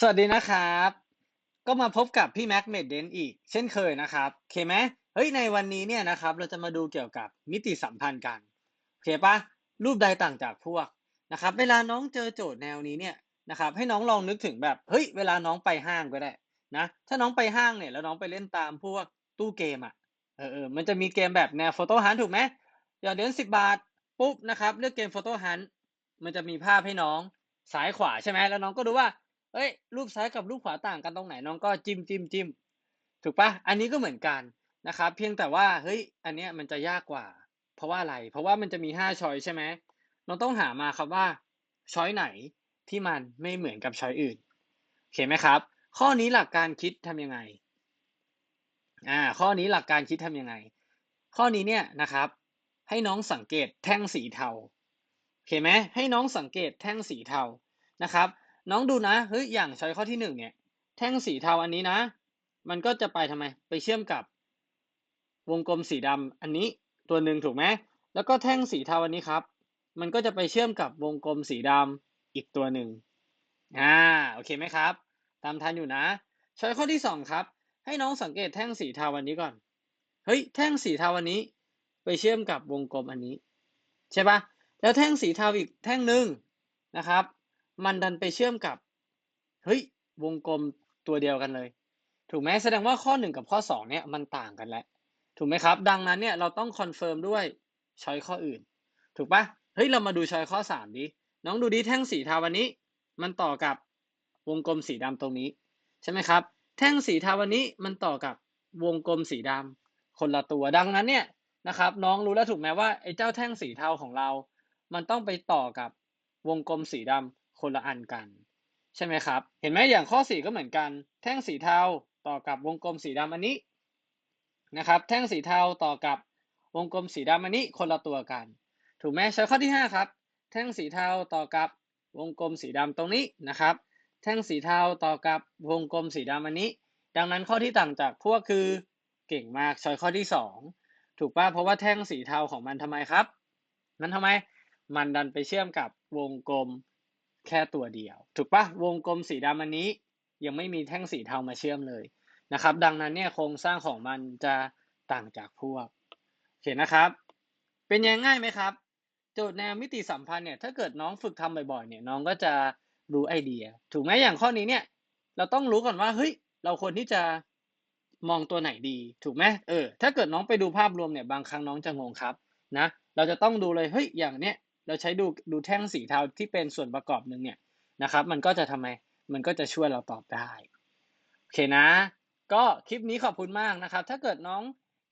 สวัสดีนะครับ ก็มาพบกับพี่แม็กเมดเดนอีก เช่นเคยนะครับโอเคไหมเฮ้ยในวันนี้เนี่ยนะครับ เราจะมาดูเกี่ยวกับมิติสัมพันธ์กันโอเคปะรูปใดต่างจากพวกนะครับ เวลาน้องเจอโจทย์แนวนี้เนี่ยนะครับ ให้น้องลองนึกถึงแบบเฮ้ยเวลาน้องไปห้างก็ได้นะ ถ้าน้องไปห้างเนี่ยแล้วน้องไปเล่นตามพวกตู้เกมอะเออเออมันจะมีเกมแบบแนวโฟโต้ฮันถูกไหมหยอดเหรียญสิบบาทปุ๊บนะครับเลือกเกมโฟโต้ฮันมันจะมีภาพให้น้องซ้ายขวาใช่ไหมแล้วน้องก็ดูว่า เอ้ย รูปซ้ายกับรูปขวาต่างกันตรงไหนน้องก็จิ้มจิ้มจิ้มถูกปะอันนี้ก็เหมือนกันนะครับ เพียงแต่ว่าเฮ้ยอันเนี้ยมันจะยากกว่า เพราะว่าอะไร เพราะว่ามันจะมีห้าช้อยใช่ไหมน้องต้องหามาครับว่าช้อยไหนที่มันไม่เหมือนกับช้อยอื่นโอเคไหมครับ ข้อนี้หลักการคิดทำยังไงอ่าข้อนี้หลักการคิดทำยังไง ข้อนี้เนี่ยนะครับ ให้น้องสังเกตแท่งสีเทาโอเคไหมให้น้องสังเกตแท่งสีเทานะครับ น้องดูนะเฮ้ยอย่างช้อยข้อที่หนึ่งเนี่ย แท่งสีเทาอันนี้นะ มันก็จะไปทำไม ไปเชื่อมกับ วงกลมสีดำอันนี้ตัวหนึ่งถูกไหมแล้วก็แท่งสีเทาอันนี้ครับ มันก็จะไปเชื่อมกับวงกลมสีดำอีกตัวหนึ่งอ่าโอเคไหมครับ ตามทันอยู่นะช้อยข้อที่สองครับ ให้น้องสังเกตแท่งสีเทาอันนี้ก่อนเฮ้ยแท่งสีเทาอันนี้ ไปเชื่อมกับวงกลมอันนี้ ใช่ปะแล้วแท่งสีเทาอีกแท่งหนึ่งนะครับ มันดันไปเชื่อมกับ เฮ้ยวงกลมตัวเดียวกันเลย ถูกไหมแสดงว่าข้อหนึ่งกับข้อสองเนี่ยมันต่างกันแล้วถูกไหมครับ ดังนั้นเนี่ยเราต้องคอนเฟิร์มด้วยช้อยข้ออื่น ถูกปะเฮ้ยเรามาดูช้อยข้อสามดิ น้องดูดิแท่งสีเทาวันนี้ มันต่อกับวงกลมสีดำตรงนี้ ใช่ไหมครับ แท่งสีเทาวันนี้มันต่อกับวงกลมสีดำคนละตัวดังนั้นเนี่ยนะครับ น้องรู้แล้วถูกไหมว่าไอ้เจ้าแท่งสีเทาของเรา มันต้องไปต่อกับวงกลมสีดำ คนละอันกัน ใช่ไหมครับ เห็นไหมอย่างข้อสี่ก็เหมือนกัน แท่งสีเทาต่อกับวงกลมสีดำอันนี้นะครับ แท่งสีเทาต่อกับวงกลมสีดำอันนี้คนละตัวกัน ถูกไหมใช้ข้อที่ห้าครับ แท่งสีเทาต่อกับวงกลมสีดำตรงนี้นะครับ แท่งสีเทาต่อกับวงกลมสีดำอันนี้ ดังนั้นข้อที่ต่างจากพวกคือเก่งมากช้อยข้อที่สองถูกป่ะเพราะว่าแท่งสีเทาของมันทำไมครับ มันทำไมมันดันไปเชื่อมกับวงกลม แค่ตัวเดียว ถูกปะวงกลมสีดำอันนี้ ยังไม่มีแท่งสีเทามาเชื่อมเลยนะครับ ดังนั้นเนี่ยโครงสร้างของมันจะต่างจากพวกเห็นนะครับ เป็นยังง่ายไหมครับโจทย์แนวมิติสัมพันธ์เนี่ยถ้าเกิดน้องฝึกทำบ่อยๆเนี่ยน้องก็จะรู้ไอเดีย ถูกไหมอย่างข้อนี้เนี่ย เราต้องรู้ก่อนว่าเฮ้ยเราควรที่จะมองตัวไหนดี ถูกไหมเออถ้าเกิดน้องไปดูภาพรวมเนี่ยบางครั้งน้องจะงงครับนะเราจะต้องดูเลยเฮ้ยอย่างเนี้ย เราใช้ดูดูแท่งสีเทาที่เป็นส่วนประกอบหนึ่งเนี่ยนะครับ มันก็จะทำไมมันก็จะช่วยเราตอบได้โอเคนะ ก็คลิปนี้ขอบคุณมากนะครับ ถ้าเกิดน้อง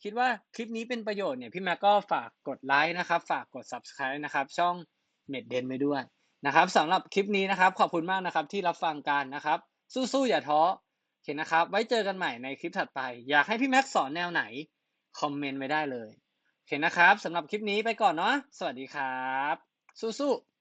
คิดว่าคลิปนี้เป็นประโยชน์เนี่ยพี่แม็กก็ฝากกดไลค์นะครับ ฝากกด subscribe นะครับ ช่องเม็ดเดนไปด้วยนะครับสำหรับคลิปนี้นะครับ ขอบคุณมากนะครับที่รับฟังกันนะครับ สู้ๆอย่าท้อโอเคนะครับ ไว้เจอกันใหม่ในคลิปถัดไป อยากให้พี่แม็กสอนแนวไหน คอมเมนต์ไว้ได้เลย โอเคนะครับสำหรับคลิปนี้ไปก่อนเนาะสวัสดีครับ สู้ๆ